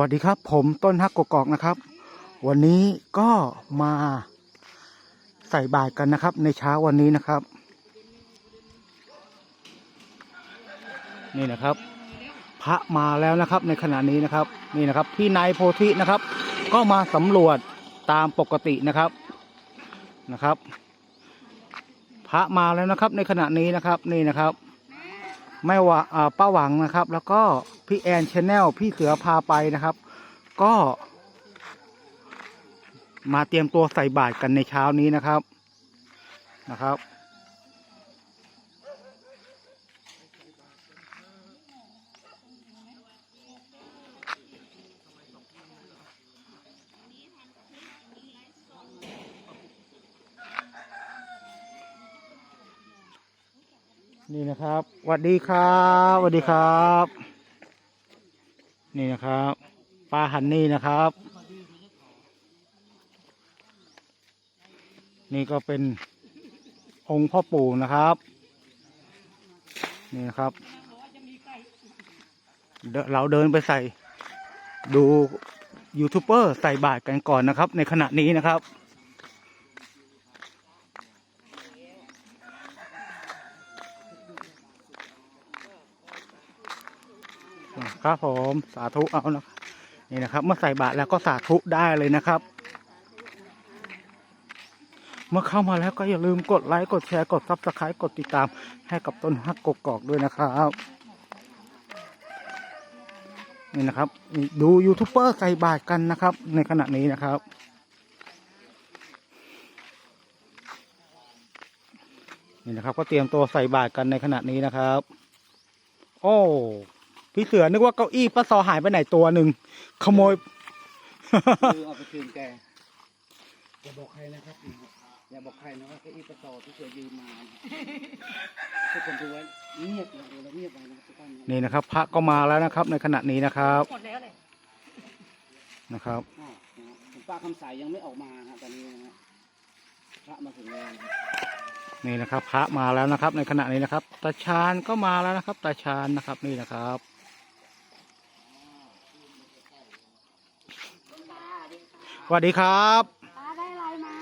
วัสดีครับ ผมต้นฮักกกอกนะครับ วันนี้ก็มาใส่บาตรกันนะครับ ในเช้าวันนี้นะครับ นี่นะครับ พระมาแล้วนะครับในขณะนี้นะครับ นี่นะครับ พี่นายโพธินะครับ ก็มาสำรวจตามปกตินะครับนะครับ พระมาแล้วนะครับในขณะนี้นะครับนี่นะครับ ไม่ว่าอ่าป้าหวังนะครับ แล้วก็พี่แอนชแนลพี่เสือพาไปนะครับ ก็ มาเตรียมตัวใส่บาตรกันในเช้านี้นะครับนะครับ นี่นะครับสวัสดีครับสวัสดีครับ นี่นะครับป้าฮันนี่นะครับ นี่ก็เป็นองค์พ่อปู่นะครับ นี่นะครับเเราเดินไปใส่ดูยูทูบเบอร์ใส่บาตรกันก่อนนะครับ ในขณะนี้นะครับ ครับผมสาธุเอานะนี่นะครับ เมื่อใส่บาตรแล้วก็สาธุได้เลยนะครับ เมื่อเข้ามาแล้วก็อย่าลืมกดไลค์กดแชร์กดซับสไครต์กดติดตามให้กับต้นฮักกกอกด้วยนะครับนี่นะครับ ดูยูทูบเบอร์ใส่บาตรกันนะครับ ในขณะนี้นะครับนี่นะครับ ก็เตรียมตัวใส่บาตรกันในขณะนี้นะครับ โอ้ พี่เสือนึกว่าเก้าอี้ป้าซอหายไปไหนตัวหนึ่งขโมยคือเอาไปคืนแกอย่าบอกใครนะครับอย่าบอกใครนะว่าเก้าอี้ประตอที่เคยยืมมานะทุกคนดูไว้เงียบนะดูแล้วเงียบไว้นะทุกท่านนะนี่นะครับ พระก็มาแล้วนะครับ ในขณะนี้นะครับหมดแล้วเลยนะครับ อ้าวนะครับคุณป้าคำใสยังไม่ออกมาฮะตอนนี้นะฮะพระมาถึงแล้วนะครับนี่นะครับ พระมาแล้วนะครับ ในขณะนี้นะครับตาชาญก็มาแล้วนะครับตาชาญนะครับนี่นะครับ สวัสดีครับตาได้อะไรมา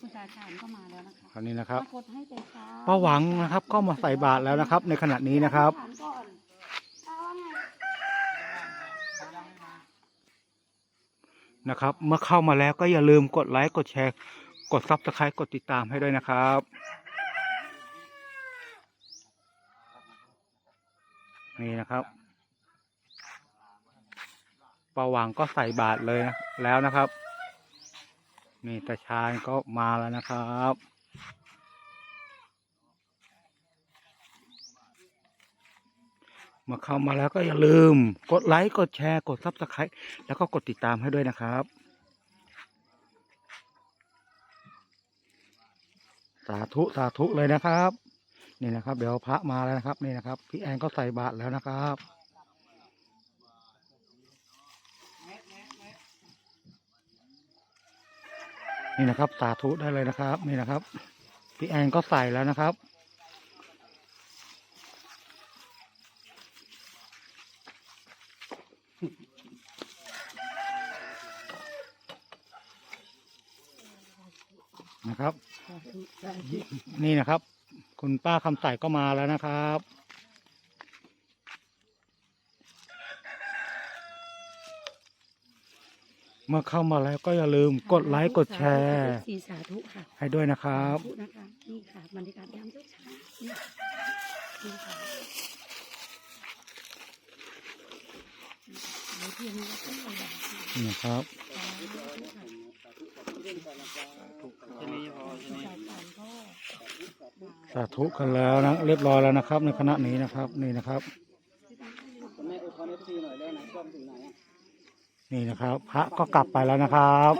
คุณตาชานก็มาแล้วนะคะคราวนี้นะครับมากดให้แต่เช้าป้าหวังนะครับก็มาใส่บาตรแล้วนะครับ ในขณะนี้นะครับ ถามก่อนตาว่าไงนะครับ เมื่อเข้ามาแล้วก็อย่าลืมกดไลค์กดแชร์ กดซับสไครต์กดติดตามให้ด้วยนะครับ นี่นะครับ ป้าหวังก็ใส่บาตรเลยนะแล้วนะครับนี่ตาชาญก็มาแล้วนะครับมื่อเข้ามาแล้วก็อย่าลืม กดไลค์กดแชร์กดซับสไครต์แล้วก็กดติดตามให้ด้วยนะครับ สาธุสาธุเลยนะครับ นี่นะครับ เดี๋ยวพระมาแล้วนะครับ นี่นะครับ พี่แอนก็ใส่บาตรแล้วนะครับ นี่นะครับ สาธุได้เลยนะครับ นี่นะครับ พี่แอนก็ใส่แล้วนะครับ นะครับ นี่นะครับ คุณป้าคำใสก็มาแล้วนะครับ เมื่อเข้ามาแล้วก็อย่าลืมกดไลค์กดแชร์สีสาธุค่ะให้ด้วยนะครับสาธุนะคะนี่ค่ะบรรยากาศยามเช้าๆนี่นี่ค่ะเดี๋ยวเพียงนี้ก็ต้องระวังค่ะนี่นะครับแค่นี้พอใช่ไหมคุณตาชานก็สาธุกันแล้วนะเรียบร้อยแล้วนะครับ ในคณะนี้นะครับนี่นะครับ นี่นะครับ พระก็กลับไปแล้วนะครับ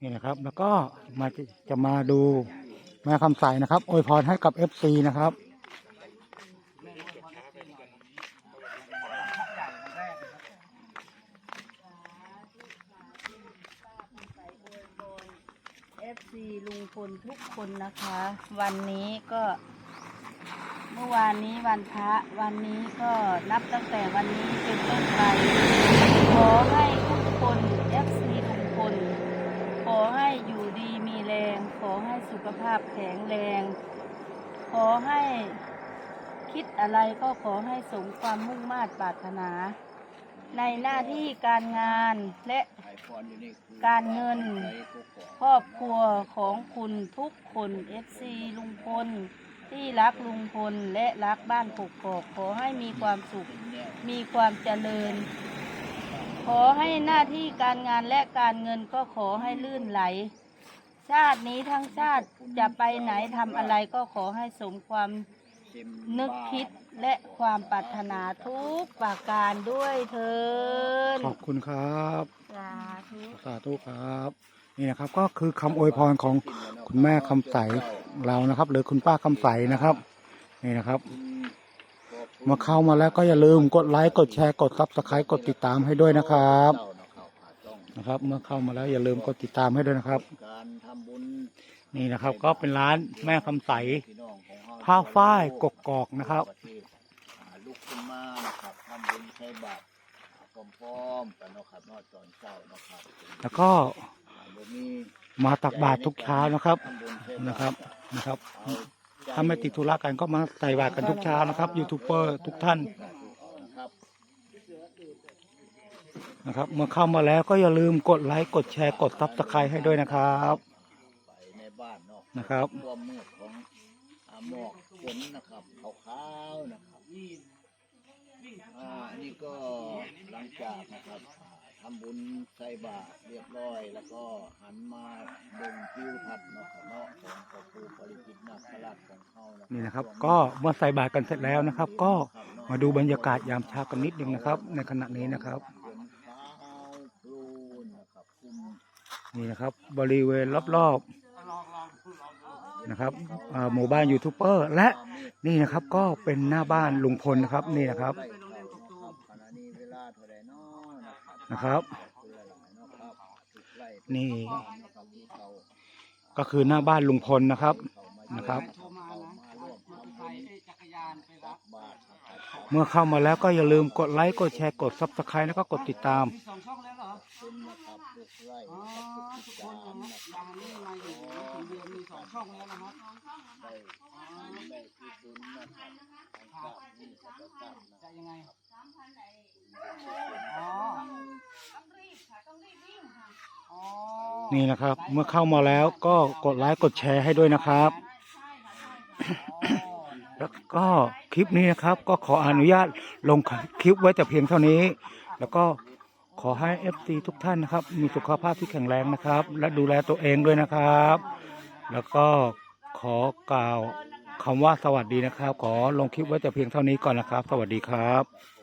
นี่นะครับ แล้วก็มาจะมาดูแม่คำใสนะครับอวยพรให้กับ FC นะครับเอฟซีลุงพลทุกคนนะคะ วันนี้ก็ เมื่อวานนี้วันพระวันนี้ก็นับตั้งแต่วันนี้เป็นต้นไป ขอให้ทุกคนเอฟซีทุกคน ขอให้อยู่ดีมีแรง ขอให้สุขภาพแข็งแรง ขอให้คิดอะไรก็ขอให้สมความมุ่งมา่ปรารถนา ในหน้าที่การงานและการเงิน ครอบครัวของคุณทุกคนเอฟซีลุงพล ที่รักลุงพลและรักบ้านกกอกขอให้มีความสุข มีความเจริญ ขอให้หน้าที่การงานและการเงินก็ขอให้ลื่นไหล ชาตินี้ทั้งชาติจะไปไหนทำอะไรก็ขอให้สมความนึกคิดและความปรารถนาทุกประการด้วยเถินขอบคุณครับ สาธุ สาธุครับ นี่นะครับก็คือคำอวยพรของคุณแม่คำใสเรานะครับ หรือคุณป้าคำใสนะครับนี่นะครับเมาเข้ามาแล้วก็อย่าลืมกดไลค์กดแชร์กดซับสไครต์กดติดตามให้ด้วยนะครับนะครับ เมื่อเข้ามาแล้วอย่าลืมกดติดตามให้ด้วยนะครับ นี่นะครับก็เป็นร้านแม่คำใสผ้าฝ้ายกกอกนะครับลุกขึ้นมานะครับทำบุญใช้บาตร พร้อมๆกันเนาะครับเนอกตอนเช้าเนาะครับแล้วก็อ่าบ่มีมาตักบาตรทุกเช้านะครับทำบุญใช้นะบาตครับนะครับ เอาใจถ้าไม่ติดธุระกันก็มาใส่บาตรกันทุกเช้านะครับยูทูบเบอร์ทุกท่านนะครับ นะครับเมื่อเข้ามาแล้วก็อย่าลืมกดไลค์กดแชร์กดซับสไครต์ให้ด้วยนะครับไปในบ้านเนาะนะครับความมืดของอาหมอกฝนนะครับขาวๆนะครับอ่าอันนี้ก็หลั งจากนะครับทำบุญใส่บาตรเรียบร้อย แล้วก็หันมาเบ่งทิวทัศน์เนาะครับเนาะของพระครูปริจิตนาคราชของเขานะนี่นะครับ ก็เมื่อใส่บาตรกันเสร็จแล้วนะครับ ก็มาดูบรรยากาศยามเช้ากันนิดนึงนะครับ ในขณะนี้นะครับ นี่นะครับ บริเวณรอบๆนะครับหมู่บ้านยูทูบเบอร์และนี่นะครับก็เป็นหน้าบ้านลุงพลนะครับนี่นะครับขณะนี้เวลาเท่าไรเนาะ นะครับนะครับคือหลายๆเนาะครับถูกไล่นี่นะครับที่เขาก็คือหน้าบ้านลุงพลนะครับเขามานะครับเขามาร่วมทำบุญตักบาตรนะครับ เมื่อเข้ามาแล้วก็อย่าลืมกดไลค์กดแชร์กดซับสไครต์แล้วก็กดติดตามคุณนะครับทุกไร่นะครับทุกจานนะครับได้ได้ที่บุญนะครับทางกราบนี่ก็จะกราบนะครับยังไง นี่นะครับ เมื่อเข้ามาแล้วก็กดไลค์กดแชร์ให้ด้วยนะครับ แล้วก็คลิปนี้นะครับ ก็ขออนุญาตลงคลิปไว้แต่เพียงเท่านี้ แล้วก็ขอให้ FC ทุกท่านนะครับ มีสุขภาพที่แข็งแรงนะครับ และดูแลตัวเองด้วยนะครับ แล้วก็ขอกล่าวคำว่าสวัสดีนะครับ ขอลงคลิปไว้แต่เพียงเท่านี้ก่อนนะครับ สวัสดีครับ